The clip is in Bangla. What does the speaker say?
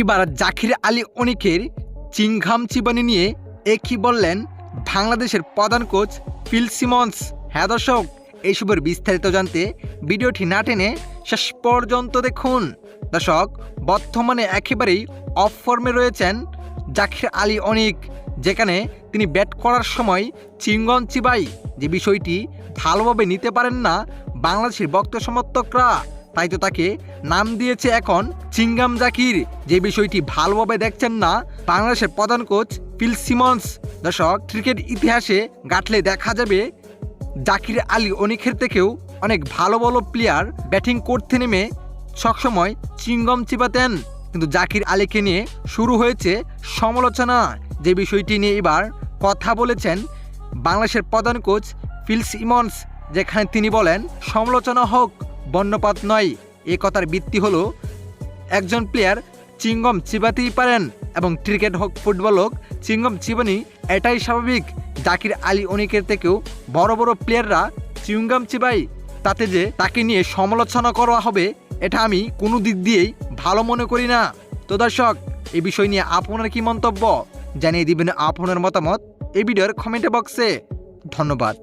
এবার জাকির আলী অনিকের চিংঘাম চিবানি নিয়ে একই বললেন বাংলাদেশের প্রধান কোচ ফিল সিমন্স? হ্যাঁ দর্শক এইসবের বিস্তারিত জানতে ভিডিওটি না টেনে শেষ পর্যন্ত দেখুন। দর্শক, বর্তমানে একেবারেই অফ ফর্মে রয়েছেন জাকির আলী অনিক, যেখানে তিনি ব্যাট করার সময় চিঙ্গন চিবাই যে বিষয়টি ভালোভাবে নিতে পারেন না বাংলাদেশের বক্ত সমর্থকরা। তাই তো তাকে নাম দিয়েছে এখন চিঙ্গাম জাকির। যে বিষয়টি ভালোভাবে দেখছেন না, বাংলাদেশের প্রধান কোচ ফিল সিমন্স। দর্শক, ক্রিকেট ইতিহাসে গাঁটলে দেখা যাবে জাকির আলী অনিকের থেকেও অনেক ভালো ভালো প্লেয়ার ব্যাটিং করতে নেমে সবসময় চিঙ্গম চিবাতেন কিন্তু জাকির আলীকে নিয়ে শুরু হয়েছে সমালোচনা। যে বিষয়টি নিয়ে এবার কথা বলেছেন বাংলাদেশের প্রধান কোচ ফিল সিমন্স, যেখানে তিনি বলেন, সমালোচনা হোক বন্যপাত নয়। এ কথার ভিত্তি হলো, একজন প্লেয়ার চিঙ্গম চিবাতেই পারেন এবং ক্রিকেট হোক, ফুটবল হোক চিঙ্গম চিবানি এটাই স্বাভাবিক। জাকির আলী অনিকের থেকেও বড় বড় প্লেয়াররা চিঙ্গম চিবাই তাতে যে তাকে নিয়ে সমালোচনা করা হবে, এটা আমি কোনো দিক দিয়েই ভালো মনে করি না। তো দর্শক এই বিষয় নিয়ে আপনার কি মন্তব্য? জানিয়ে দিবেন আপনার মতামত এই ভিডিওর কমেন্ট বক্সে ধন্যবাদ।